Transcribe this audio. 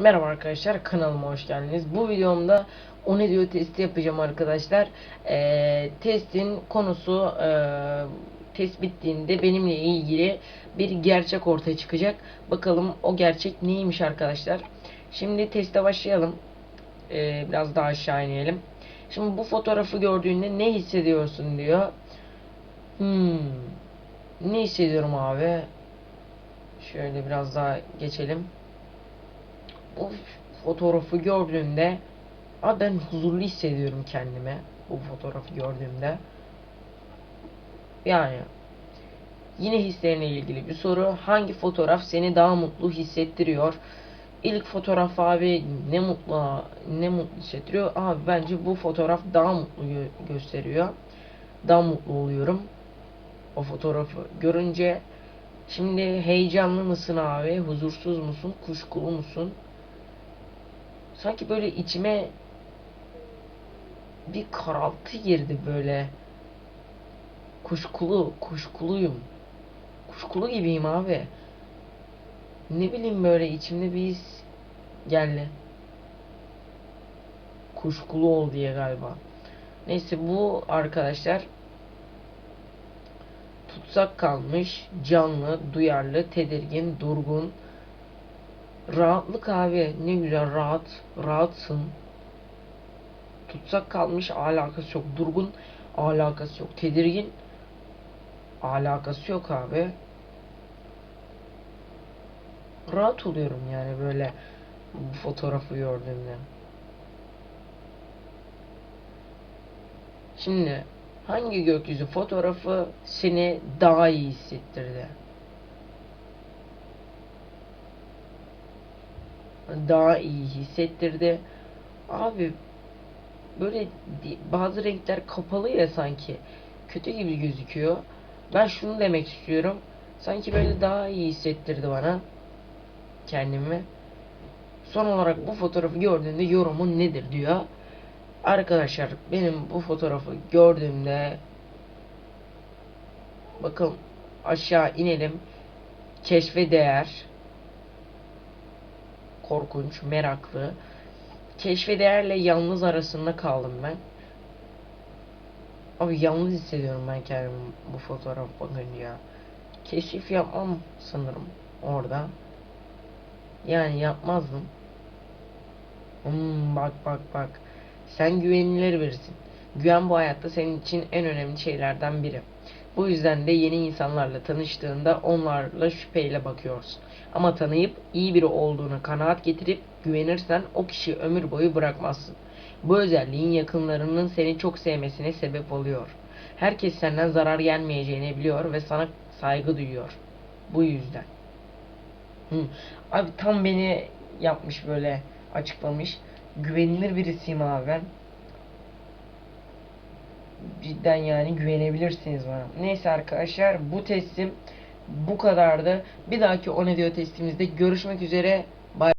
Merhaba arkadaşlar kanalıma hoş geldiniz. Bu videomda o ne diyor testi yapacağım arkadaşlar. Ee, testin konusu e, test bittiğinde benimle ilgili bir gerçek ortaya çıkacak. Bakalım o gerçek neymiş arkadaşlar. Şimdi teste başlayalım. Ee, biraz daha aşağı inelim. Şimdi bu fotoğrafı gördüğünde ne hissediyorsun diyor. Hmm. Ne hissediyorum abi? Şöyle biraz daha geçelim o fotoğrafı gördüğümde abi ben huzurlu hissediyorum kendime bu fotoğrafı gördüğümde. Yani yine hislerine ilgili bir soru. Hangi fotoğraf seni daha mutlu hissettiriyor? İlk fotoğraf abi ne mutlu ne mutlu hissettiriyor? Abi bence bu fotoğraf daha mutlu gö- gösteriyor. Daha mutlu oluyorum. O fotoğrafı görünce Şimdi heyecanlı mısın abi? Huzursuz musun? Kuşkulu musun? Sanki böyle içime bir karaltı girdi böyle. Kuşkulu, kuşkuluyum. Kuşkulu gibiyim abi. Ne bileyim böyle içimde bir his geldi. Kuşkulu ol diye galiba. Neyse bu arkadaşlar tutsak kalmış, canlı, duyarlı, tedirgin, durgun, Rahatlık abi. Ne güzel rahat. Rahatsın. Tutsak kalmış alakası yok. Durgun alakası yok. Tedirgin alakası yok abi. Rahat oluyorum yani böyle bu fotoğrafı gördüğümde. Şimdi hangi gökyüzü fotoğrafı seni daha iyi hissettirdi? Daha iyi hissettirdi. Abi böyle bazı renkler kapalı ya sanki. Kötü gibi gözüküyor. Ben şunu demek istiyorum. Sanki böyle daha iyi hissettirdi bana kendimi. Son olarak bu fotoğrafı gördüğünde yorumun nedir diyor. Arkadaşlar benim bu fotoğrafı gördüğümde bakın aşağı inelim. Keşfe değer korkunç, meraklı. Keşfederle yalnız arasında kaldım ben. Abi yalnız hissediyorum ben kendimi bu fotoğraf bakınca. Keşif yapmam sanırım orada. Yani yapmazdım. Hmm, bak bak bak. Sen güvenilir birisin. Güven bu hayatta senin için en önemli şeylerden biri. Bu yüzden de yeni insanlarla tanıştığında onlarla şüpheyle bakıyorsun. Ama tanıyıp iyi biri olduğunu kanaat getirip güvenirsen o kişi ömür boyu bırakmazsın. Bu özelliğin yakınlarının seni çok sevmesine sebep oluyor. Herkes senden zarar gelmeyeceğini biliyor ve sana saygı duyuyor. Bu yüzden. Hı. Abi tam beni yapmış böyle açıklamış. Güvenilir birisiyim abi ben cidden yani güvenebilirsiniz bana. Neyse arkadaşlar bu testim bu kadardı. Bir dahaki o ne diyor testimizde görüşmek üzere. Bay